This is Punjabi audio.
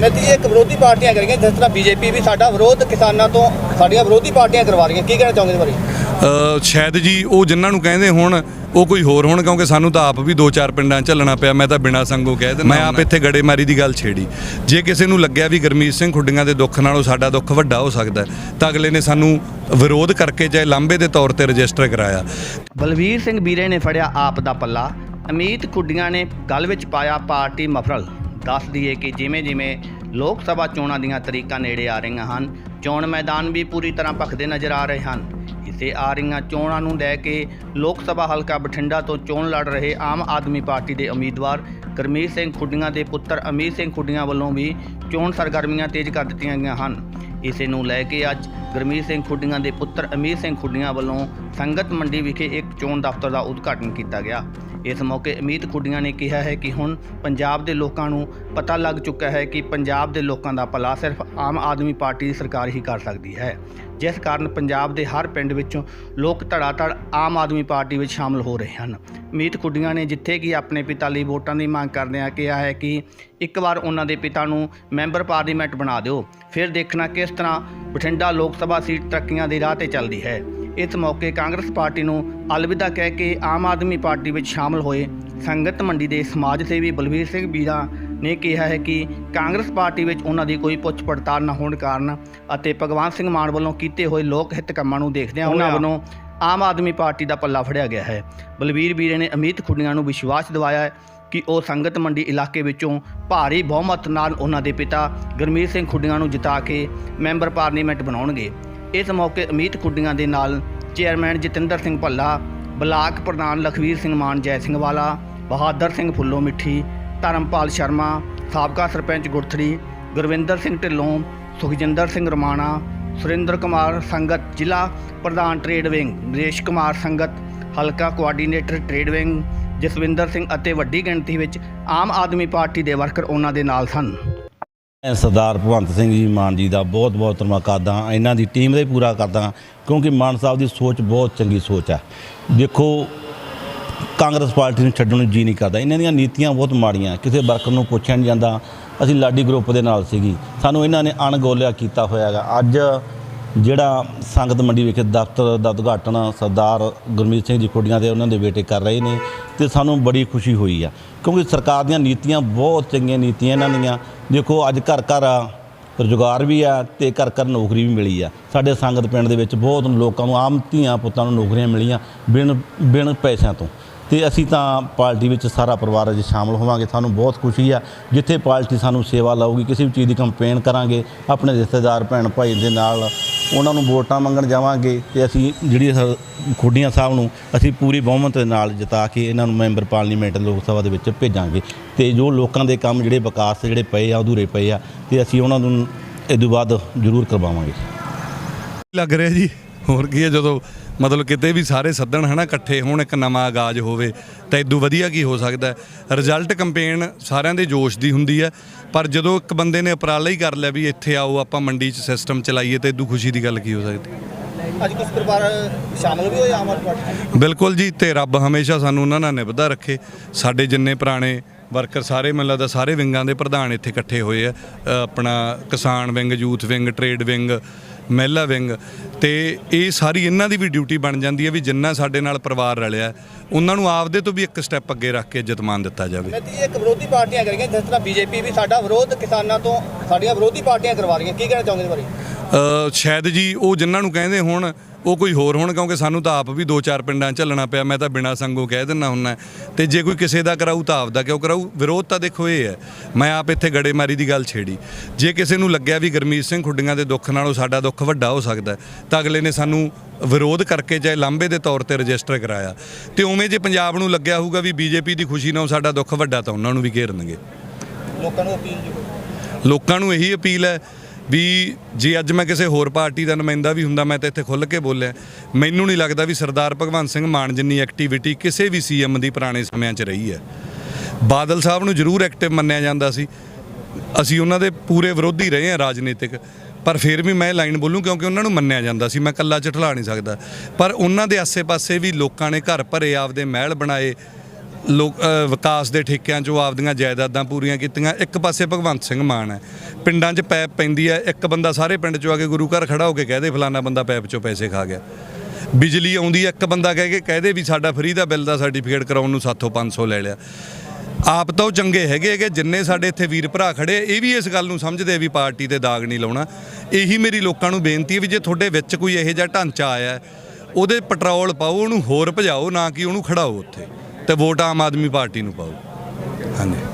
ਮੈਂ ਤੇ ਇੱਕ ਵਿਰੋਧੀ ਪਾਰਟੀਆਂ ਕਰੀਆਂ ਜਿਸ ਤਰ੍ਹਾਂ ਬੀਜੇਪੀ ਵੀ ਸਾਡਾ ਵਿਰੋਧ ਕਿਸਾਨਾਂ ਤੋਂ ਸਾਡੀਆਂ ਵਿਰੋਧੀ ਪਾਰਟੀਆਂ ਕਰਵਾ ਰਹੀਆਂ। ਕੀ ਕਹਿਣਾ ਚਾਹੋਗੇ ਇਸ ਬਾਰੇ? ਅ, ਸ਼ਾਇਦ ਜੀ ਉਹ ਜਿਨ੍ਹਾਂ ਨੂੰ ਕਹਿੰਦੇ ਹੁਣ ਉਹ ਕੋਈ ਹੋਰ ਹੋਣ ਕਿਉਂਕਿ ਸਾਨੂੰ ਤਾਂ ਆਪ ਵੀ ਦੋ ਚਾਰ ਪਿੰਡਾਂ 'ਚ ਚੱਲਣਾ ਪਿਆ ਮੈਂ ਤਾਂ ਬਿਨਾਂ ਸੰਗੋਂ ਕਹਿ ਦਿੰਦਾ ਮੈਂ ਆਪ ਇੱਥੇ ਗੜੇਮਾਰੀ ਦੀ ਗੱਲ ਛੇੜੀ। ਜੇ ਕਿਸੇ ਨੂੰ ਲੱਗਿਆ ਵੀ ਗਰਮੀਤ ਸਿੰਘ ਖੁੱਡੀਆਂ ਦੇ ਦੁੱਖ ਨਾਲੋਂ ਸਾਡਾ ਦੁੱਖ ਵੱਡਾ ਹੋ ਸਕਦਾ ਤਾਂ ਅਗਲੇ ਨੇ ਸਾਨੂੰ ਵਿਰੋਧ ਕਰਕੇ ਚਾਹੇ ਲਾਂਬੇ ਦੇ ਤੌਰ ਤੇ ਰਜਿਸਟਰ ਕਰਾਇਆ। ਬਲਵੀਰ ਸਿੰਘ ਵੀਰੇ ਨੇ ਫੜਿਆ ਆਪ ਦਾ ਪੱਲਾ ਅਮੀਤ ਖੁੱਡੀਆਂ ਨੇ ਗਲ ਵਿੱਚ ਪਾਇਆ ਪਾਰਟੀ ਮਫਰਲ। ਦੱਸ ਦਈਏ ਕਿ ਜਿਵੇਂ ਜਿਵੇਂ ਲੋਕ ਸਭਾ ਚੋਣਾਂ ਦੀਆਂ ਤਰੀਕਾਂ ਨੇੜੇ ਆ ਰਹੀਆਂ ਹਨ, ਚੋਣ ਮੈਦਾਨ ਵੀ ਪੂਰੀ ਤਰ੍ਹਾਂ ਭਖਦੇ ਨਜ਼ਰ ਆ ਰਹੇ ਹਨ। ਇਸੇ ਆ ਰਹੀਆਂ ਚੋਣਾਂ ਨੂੰ ਲੈ ਕੇ ਲੋਕ ਸਭਾ ਹਲਕਾ ਬਠਿੰਡਾ ਤੋਂ ਚੋਣ ਲੜ ਰਹੇ ਆਮ ਆਦਮੀ ਪਾਰਟੀ ਦੇ ਉਮੀਦਵਾਰ ਗੁਰਮੀਤ ਸਿੰਘ ਖੁੱਡੀਆਂ ਦੇ ਪੁੱਤਰ ਅਮੀਰ ਸਿੰਘ ਖੁੱਡੀਆਂ ਵੱਲੋਂ ਵੀ ਚੋਣ ਸਰਗਰਮੀਆਂ ਤੇਜ਼ ਕਰ ਦਿੱਤੀਆਂ ਗਈਆਂ ਹਨ। ਇਸੇ ਨੂੰ ਲੈ ਕੇ ਅੱਜ ਗੁਰਮੀਤ ਸਿੰਘ ਖੁੱਡੀਆਂ ਦੇ ਪੁੱਤਰ ਅਮੀਰ ਸਿੰਘ ਖੁੱਡੀਆਂ ਵੱਲੋਂ ਸੰਗਤ ਮੰਡੀ ਵਿਖੇ ਇੱਕ ਚੋਣ ਦਫ਼ਤਰ ਦਾ ਉਦਘਾਟਨ ਕੀਤਾ ਗਿਆ। ਇਸ ਮੌਕੇ ਅਮੀਤ ਖੁੱਡੀਆਂ ਨੇ ਕਿਹਾ ਹੈ ਕਿ ਹੁਣ ਪੰਜਾਬ ਦੇ ਲੋਕਾਂ ਨੂੰ ਪਤਾ ਲੱਗ ਚੁੱਕਾ ਹੈ ਕਿ ਪੰਜਾਬ ਦੇ ਲੋਕਾਂ ਦਾ ਭਲਾ ਸਿਰਫ ਆਮ ਆਦਮੀ ਪਾਰਟੀ ਦੀ ਸਰਕਾਰ ਹੀ ਕਰ ਸਕਦੀ ਹੈ, ਜਿਸ ਕਾਰਨ ਪੰਜਾਬ ਦੇ ਹਰ ਪਿੰਡ ਵਿੱਚੋਂ ਲੋਕ ਧੜਾਧੜ ਆਮ ਆਦਮੀ ਪਾਰਟੀ ਵਿੱਚ ਸ਼ਾਮਲ ਹੋ ਰਹੇ ਹਨ। ਅਮੀਤ ਖੁੱਡੀਆਂ ਨੇ ਜਿੱਥੇ ਕਿ ਆਪਣੇ ਪਿਤਾ ਲਈ ਵੋਟਾਂ ਦੀ ਮੰਗ ਕਰਦਿਆਂ ਕਿਹਾ ਹੈ ਕਿ ਇੱਕ ਵਾਰ ਉਹਨਾਂ ਦੇ ਪਿਤਾ ਨੂੰ ਮੈਂਬਰ ਪਾਰਲੀਮੈਂਟ ਬਣਾ ਦਿਓ, ਫਿਰ ਦੇਖਣਾ ਕਿਸ ਤਰ੍ਹਾਂ ਬਠਿੰਡਾ ਲੋਕ ਸਭਾ ਸੀਟ ਤਰੱਕੀਆਂ ਦੇ ਰਾਹ ਤੇ ਚੱਲਦੀ ਹੈ। ਇਸ ਮੌਕੇ ਕਾਂਗਰਸ ਪਾਰਟੀ ਨੂੰ ਅਲਵਿਦਾ ਕਹਿ ਕੇ ਆਮ ਆਦਮੀ ਪਾਰਟੀ ਵਿੱਚ ਸ਼ਾਮਲ ਹੋਏ ਸੰਗਤ ਮੰਡੀ ਦੇ ਸਮਾਜ ਸੇਵੀ ਬਲਵੀਰ ਸਿੰਘ ਬੀਰਾ ਨੇ ਕਿਹਾ ਹੈ ਕਿ ਕਾਂਗਰਸ ਪਾਰਟੀ ਵਿੱਚ ਉਹਨਾਂ ਦੀ ਕੋਈ ਪੁੱਛ ਪੜਤਾਲ ਨਾ ਹੋਣ ਕਾਰਨ ਅਤੇ ਭਗਵਾਨ ਸਿੰਘ ਮਾਨ ਵੱਲੋਂ ਕੀਤੇ ਹੋਏ ਲੋਕ ਹਿੱਤ ਕੰਮਾਂ ਨੂੰ ਦੇਖਦਿਆਂ ਉਹਨਾਂ ਵੱਲੋਂ ਆਮ ਆਦਮੀ ਪਾਰਟੀ ਦਾ ਪੱਲਾ ਫੜਿਆ ਗਿਆ ਹੈ। ਬਲਵੀਰ ਬੀਰੇ ਨੇ ਅਮੀਤ ਖੁੱਡੀਆਂ ਨੂੰ ਵਿਸ਼ਵਾਸ ਦਿਵਾਇਆ ਹੈ ਕਿ ਉਹ ਸੰਗਤ ਮੰਡੀ ਇਲਾਕੇ ਵਿੱਚੋਂ ਭਾਰੀ ਬਹੁਮਤ ਨਾਲ ਉਹਨਾਂ ਦੇ ਪਿਤਾ ਗੁਰਮੀਤ ਸਿੰਘ ਖੁੱਡੀਆਂ ਨੂੰ ਜਿਤਾ ਕੇ ਮੈਂਬਰ ਪਾਰਲੀਮੈਂਟ ਬਣਾਉਣਗੇ। ਇਸ ਮੌਕੇ ਅਮੀਤ ਖੁੱਡੀਆਂ ਦੇ ਨਾਲ ਚੇਅਰਮੈਨ ਜਤਿੰਦਰ ਸਿੰਘ ਭੱਲਾ, ਬਲਾਕ ਪ੍ਰਧਾਨ ਲਖਵੀਰ ਸਿੰਘ ਮਾਨ, ਜੈ ਸਿੰਘ ਵਾਲਾ, ਬਹਾਦਰ ਸਿੰਘ ਫੁੱਲੋ ਮਿੱਠੀ, ਧਰਮਪਾਲ ਸ਼ਰਮਾ, ਸਾਬਕਾ ਸਰਪੰਚ ਗੁਰਥੜੀ ਗੁਰਵਿੰਦਰ ਸਿੰਘ ਢਿੱਲੋਂ, ਸੁਖਜਿੰਦਰ ਸਿੰਘ ਰਮਾਣਾ, ਸੁਰਿੰਦਰ ਕੁਮਾਰ ਸੰਗਤ, ਜ਼ਿਲ੍ਹਾ ਪ੍ਰਧਾਨ ਟ੍ਰੇਡ ਵਿੰਗ ਨਰੇਸ਼ ਕੁਮਾਰ ਸੰਗਤ, ਹਲਕਾ coordinator trade wing Jaswinder Singh ਅਤੇ ਵੱਡੀ ਗਿਣਤੀ ਵਿੱਚ ਆਮ ਆਦਮੀ ਪਾਰਟੀ ਦੇ ਵਰਕਰ ਉਹਨਾਂ ਦੇ ਨਾਲ ਸਨ। ਸਰਦਾਰ ਭਗਵੰਤ ਸਿੰਘ ਜੀ ਮਾਨ ਜੀ ਦਾ ਬਹੁਤ ਬਹੁਤ ਧੰਨਵਾਦ ਕਰਦਾ ਇਹਨਾਂ ਦੀ ਟੀਮ ਦਾ ਹੀ ਪੂਰਾ ਕਰਦਾ ਕਿਉਂਕਿ ਮਾਨ ਸਾਹਿਬ ਦੀ ਸੋਚ ਬਹੁਤ ਚੰਗੀ ਸੋਚ ਹੈ। ਦੇਖੋ, ਕਾਂਗਰਸ ਪਾਰਟੀ ਨੂੰ ਛੱਡਣ ਨੂੰ ਜੀ ਨਹੀਂ ਕਰਦਾ। ਇਹਨਾਂ ਦੀਆਂ ਨੀਤੀਆਂ ਬਹੁਤ ਮਾੜੀਆਂ ਕਿਸੇ ਵਰਕਰ ਨੂੰ ਪੁੱਛਿਆ ਨਹੀਂ ਜਾਂਦਾ। ਅਸੀਂ ਲਾਡੀ ਗਰੁੱਪ ਦੇ ਨਾਲ ਸੀਗੀ। ਸਾਨੂੰ ਇਹਨਾਂ ਨੇ ਅਣਗੋਲਿਆ ਕੀਤਾ ਹੋਇਆ ਹੈਗਾ। ਅੱਜ ਜਿਹੜਾ ਸੰਗਤ ਮੰਡੀ ਵਿਖੇ ਦਫ਼ਤਰ ਦਾ ਉਦਘਾਟਨ ਸਰਦਾਰ ਗੁਰਮੀਤ ਸਿੰਘ ਜੀ ਖੁੱਡੀਆਂ ਦੇ ਉਹਨਾਂ ਦੇ ਬੇਟੇ ਕਰ ਰਹੇ ਨੇ ਤੇ ਸਾਨੂੰ ਬੜੀ ਖੁਸ਼ੀ ਹੋਈ ਆ। ਕਿਉਂਕਿ ਸਰਕਾਰ ਦੀਆਂ ਨੀਤੀਆਂ ਬਹੁਤ ਚੰਗੀਆਂ ਨੀਤੀਆਂ ਇਹਨਾਂ ਦੀਆਂ। ਦੇਖੋ, ਅੱਜ ਘਰ ਘਰ ਰੁਜ਼ਗਾਰ ਵੀ ਆ ਤੇ ਘਰ ਘਰ ਨੌਕਰੀ ਵੀ ਮਿਲੀ ਆ। ਸਾਡੇ ਸੰਗਤ ਪਿੰਡ ਦੇ ਵਿੱਚ ਬਹੁਤ ਲੋਕਾਂ ਨੂੰ ਆਮ ਧੀਆਂ ਪੁੱਤਾਂ ਨੂੰ ਨੌਕਰੀਆਂ ਮਿਲੀਆਂ ਬਿਨ ਬਿਨ ਪੈਸਿਆਂ ਤੋਂ। ਤੇ ਅਸੀਂ ਤਾਂ ਪਾਰਟੀ ਵਿੱਚ ਸਾਰਾ ਪਰਿਵਾਰ ਅੱਜ ਸ਼ਾਮਲ ਹੋਵਾਂਗੇ। ਸਾਨੂੰ ਬਹੁਤ ਖੁਸ਼ੀ ਆ, ਜਿੱਥੇ ਪਾਰਟੀ ਸਾਨੂੰ ਸੇਵਾ ਲਾਊਗੀ, ਕਿਸੇ ਵੀ ਚੀਜ਼ ਦੀ ਕੰਪੇਨ ਕਰਾਂਗੇ, ਆਪਣੇ ਰਿਸ਼ਤੇਦਾਰ ਭੈਣ ਭਾਈ ਦੇ ਨਾਲ ਉਹਨਾਂ ਨੂੰ ਵੋਟਾਂ ਮੰਗਣ ਜਾਵਾਂਗੇ ਤੇ ਅਸੀਂ ਜਿਹੜੀ ਖੁੱਡੀਆਂ ਸਾਹਿਬ ਨੂੰ ਅਸੀਂ ਪੂਰੀ ਬਹੁਮਤ ਦੇ ਨਾਲ ਜਿਤਾ ਕੇ ਇਹਨਾਂ ਨੂੰ ਮੈਂਬਰ ਪਾਰਲੀਮੈਂਟ ਲੋਕ ਸਭਾ ਦੇ ਵਿੱਚ ਭੇਜਾਂਗੇ। ਤੇ ਜੋ ਲੋਕਾਂ ਦੇ ਕੰਮ ਜਿਹੜੇ ਵਿਕਾਸ ਜਿਹੜੇ ਪਏ ਆ, ਅਧੂਰੇ ਪਏ ਆ, ਤੇ ਅਸੀਂ ਉਹਨਾਂ ਨੂੰ ਇਹ ਤੋਂ ਬਾਅਦ ਜ਼ਰੂਰ ਕਰਵਾਵਾਂਗੇ। ਲੱਗ ਰਿਹਾ ਜੀ। ਹੋਰ ਕੀ ਹੈ ਜਦੋਂ ਮਤਲਬ ਕਿਤੇ ਵੀ ਸਾਰੇ ਸੱਦਣ ਹਨਾ ਇਕੱਠੇ ਹੋਣ ਇੱਕ ਨਵਾਂ ਆਗਾਜ਼ ਹੋਵੇ ਤਾਂ ਇਦੋਂ ਵਧੀਆ ਕੀ ਹੋ ਸਕਦਾ ਰਿਜ਼ਲਟ ਕੰਪੇਨ ਸਾਰਿਆਂ ਦੇ ਜੋਸ਼ ਦੀ ਹੁੰਦੀ ਹੈ ਪਰ ਜਦੋਂ ਇੱਕ ਬੰਦੇ ਨੇ ਉਪਰਾਲਾ ਹੀ ਕਰ ਲਿਆ ਵੀ ਇੱਥੇ ਆਓ ਆਪਾਂ ਮੰਡੀ 'ਚ ਸਿਸਟਮ ਚਲਾਈਏ ਤੇ ਇਦੋਂ ਖੁਸ਼ੀ ਦੀ ਗੱਲ ਕੀ ਹੋ ਸਕਦੀ? ਅੱਜ ਕੁਝ ਪਰਿਵਾਰ ਸ਼ਾਮਲ ਵੀ ਹੋਏ ਆਮ ਆਦਮੀ ਬਿਲਕੁਲ ਜੀ ਤੇ ਰੱਬ ਹਮੇਸ਼ਾ ਸਾਨੂੰ ਉਹਨਾਂ ਨਾਲ ਨਿਭਦਾ ਰੱਖੇ। ਸਾਡੇ ਜਿੰਨੇ ਪੁਰਾਣੇ ਵਰਕਰ ਸਾਰੇ ਮੈਨੂੰ ਲੱਗਦਾ ਸਾਰੇ ਵਿੰਗਾਂ ਦੇ ਪ੍ਰਧਾਨ ਇੱਥੇ ਇਕੱਠੇ ਹੋਏ ਆ ਆਪਣਾ ਕਿਸਾਨ wing, youth wing, trade wing, ਮਹਿਲਾ ਵਿੰਗ। ਤੇ ਇਹ ਸਾਰੀ ਇਹਨਾਂ ਦੀ ਵੀ ਡਿਊਟੀ ਬਣ ਜਾਂਦੀ ਹੈ ਵੀ ਜਿੰਨਾ ਸਾਡੇ ਨਾਲ ਪਰਿਵਾਰ ਰਲਿਆ, ਉਹਨਾਂ ਨੂੰ ਆਪਦੇ ਤੋਂ ਵੀ ਇੱਕ ਸਟੈਪ ਅੱਗੇ ਰੱਖ ਕੇ ਇੱਜ਼ਤ ਮਾਨ ਦਿੱਤਾ ਜਾਵੇ। ਮੈਂ ਇੱਕ ਵਿਰੋਧੀ ਪਾਰਟੀਆਂ ਕਰ ਰਹੀਆਂ ਜਿਸ ਤਰ੍ਹਾਂ ਬੀਜੇਪੀ ਵੀ ਸਾਡਾ ਵਿਰੋਧ ਕਿਸਾਨਾਂ ਤੋਂ, ਸਾਡੀਆਂ ਵਿਰੋਧੀ ਪਾਰਟੀਆਂ ਕਰਵਾ ਰਹੀਆਂ, ਕੀ ਕਹਿਣਾ ਚਾਹੋਗੇ ਇਸ ਬਾਰੇ? ਸ਼ਾਇਦ ਜੀ ਉਹ ਜਿਨ੍ਹਾਂ ਨੂੰ ਕਹਿੰਦੇ ਹੁਣ ਉਹ ਕੋਈ ਹੋਰ ਹੋਣ ਕਿਉਂਕਿ ਸਾਨੂੰ ਤਾਂ ਆਪ ਵੀ ਦੋ ਚਾਰ ਪਿੰਡਾਂ 'ਚ ਚੱਲਣਾ ਪਿਆ। ਮੈਂ ਤਾਂ ਬਿਨਾਂ ਸੰਗੋਂ ਕਹਿ ਦਿੰਦਾ ਹੁੰਨਾ। ਤੇ ਜੇ ਕੋਈ ਕਿਸੇ ਦਾ ਕਰਾਊ ਤਾਂ ਆਪਦਾ ਕਿਉਂ ਕਰਾਊ? ਵਿਰੋਧ ਤਾਂ ਦੇਖੋ ਇਹ ਹੈ। ਮੈਂ ਆਪ ਇੱਥੇ ਗੜੇਮਾਰੀ ਦੀ ਗੱਲ ਛੇੜੀ। ਜੇ ਕਿਸੇ ਨੂੰ ਲੱਗਿਆ ਵੀ ਗੁਰਮੀਤ ਸਿੰਘ ਖੁੱਡੀਆਂ ਦੇ ਦੁੱਖ ਨਾਲੋਂ ਸਾਡਾ ਦੁੱਖ ਵੱਡਾ ਹੋ ਸਕਦਾ ਤਾਂ ਅਗਲੇ ਨੇ ਸਾਨੂੰ ਵਿਰੋਧ ਕਰਕੇ ਚਾਹੇ ਲਾਂਬੇ ਦੇ ਤੌਰ ਤੇ ਰਜਿਸਟਰ ਕਰਾਇਆ। ਤੇ ਉਵੇਂ ਜੇ ਪੰਜਾਬ ਨੂੰ ਲੱਗਿਆ ਹੋਊਗਾ ਵੀ ਬੀਜੇਪੀ ਦੀ ਖੁਸ਼ੀ ਨਾਲ ਸਾਡਾ ਦੁੱਖ ਵੱਡਾ ਤਾਂ ਉਹਨਾਂ ਨੂੰ ਵੀ ਘੇਰਨਗੇ। ਲੋਕਾਂ ਨੂੰ ਅਪੀਲ ਲੋਕਾਂ ਨੂੰ ਇਹੀ ਅਪੀਲ ਹੈ ਵੀ ਜੇ ਅੱਜ ਮੈਂ ਕਿਸੇ ਹੋਰ ਪਾਰਟੀ ਦਾ ਨੁਮਾਇੰਦਾ ਵੀ ਹੁੰਦਾ, ਮੈਂ ਤਾਂ ਇੱਥੇ ਖੁੱਲ੍ਹ ਕੇ ਬੋਲਿਆ। ਮੈਨੂੰ ਨਹੀਂ ਲੱਗਦਾ ਵੀ ਸਰਦਾਰ ਭਗਵੰਤ ਸਿੰਘ ਮਾਨ ਜਿੰਨੀ ਐਕਟੀਵਿਟੀ ਕਿਸੇ ਵੀ ਸੀਐਮ ਦੀ ਪੁਰਾਣੇ ਸਮਿਆਂ 'ਚ ਰਹੀ ਹੈ। ਬਾਦਲ ਸਾਹਿਬ ਨੂੰ ਜ਼ਰੂਰ ਐਕਟਿਵ ਮੰਨਿਆ ਜਾਂਦਾ ਸੀ। ਅਸੀਂ ਉਹਨਾਂ ਦੇ ਪੂਰੇ ਵਿਰੋਧੀ ਰਹੇ ਹਾਂ ਰਾਜਨੀਤਿਕ, ਪਰ ਫਿਰ ਵੀ ਮੈਂ ਲਾਈਨ ਬੋਲੂੰ ਕਿਉਂਕਿ ਉਹਨਾਂ ਨੂੰ ਮੰਨਿਆ ਜਾਂਦਾ ਸੀ। ਮੈਂ ਕੱਲਾ ਝਠਲਾ ਨਹੀਂ ਸਕਦਾ। ਪਰ ਉਹਨਾਂ ਦੇ ਆਸੇ-ਪਾਸੇ ਵੀ ਲੋਕਾਂ ਨੇ ਘਰ ਭਰੇ, ਆਪਦੇ ਮਹਿਲ ਬਣਾਏ। ਲੋਕ ਵਿਕਾਸ ਦੇ ਠੇਕਿਆਂ 'ਚੋਂ ਆਪਦੀਆਂ ਜਾਇਦਾਦਾਂ ਪੂਰੀਆਂ ਕੀਤੀਆਂ। ਇੱਕ ਪਾਸੇ ਭਗਵੰਤ ਸਿੰਘ ਮਾਨ ਹੈ। ਪਿੰਡਾਂ 'ਚ ਪੈਪ ਪੈਂਦੀ ਹੈ। ਇੱਕ ਬੰਦਾ ਸਾਰੇ ਪਿੰਡ 'ਚੋਂ ਆ ਕੇ ਗੁਰੂ ਘਰ ਖੜਾ ਹੋ ਕੇ ਕਹਦੇ ਫਲਾਣਾ ਬੰਦਾ ਪੈਪ 'ਚੋਂ ਪੈਸੇ ਖਾ ਗਿਆ। ਬਿਜਲੀ ਆਉਂਦੀ ਹੈ। ਇੱਕ ਬੰਦਾ ਕਹਿ ਕੇ ਕਹਦੇ ਵੀ ਸਾਡਾ ਫਰੀ ਦਾ ਬਿੱਲ ਦਾ ਸਰਟੀਫਿਕੇਟ ਕਰਾਉਣ ਨੂੰ ਸਾਥੋਂ 500 ਲੈ ਲਿਆ। ਆਪ ਤਾਂ ਉਹ ਚੰਗੇ ਹੈਗੇ ਹੈਗੇ, ਜਿੰਨੇ ਸਾਡੇ ਇੱਥੇ ਵੀਰ ਭਰਾ ਖੜੇ, ਇਹ ਵੀ ਇਸ ਗੱਲ ਨੂੰ ਸਮਝਦੇ ਵੀ ਪਾਰਟੀ ਤੇ ਦਾਗ ਨਹੀਂ ਲਾਉਣਾ। ਇਹੀ ਮੇਰੀ ਲੋਕਾਂ ਨੂੰ ਬੇਨਤੀ ਹੈ ਵੀ ਜੇ ਤੁਹਾਡੇ ਵਿੱਚ ਕੋਈ ਇਹੋ ਜਿਹਾ ਢਾਂਚਾ ਆਇਆ, ਉਹਦੇ ਪੈਟਰੋਲ ਪਾਓ, ਉਹਨੂੰ ਹੋਰ ਭਜਾਓ, ਨਾ ਕਿ ਉਹਨੂੰ ਖੜਾਓ ਉੱਥੇ। ਤੇ ਵੋਟ ਆਮ ਆਦਮੀ ਪਾਰਟੀ ਨੂੰ ਪਾਓ। ਹਾਂਜੀ।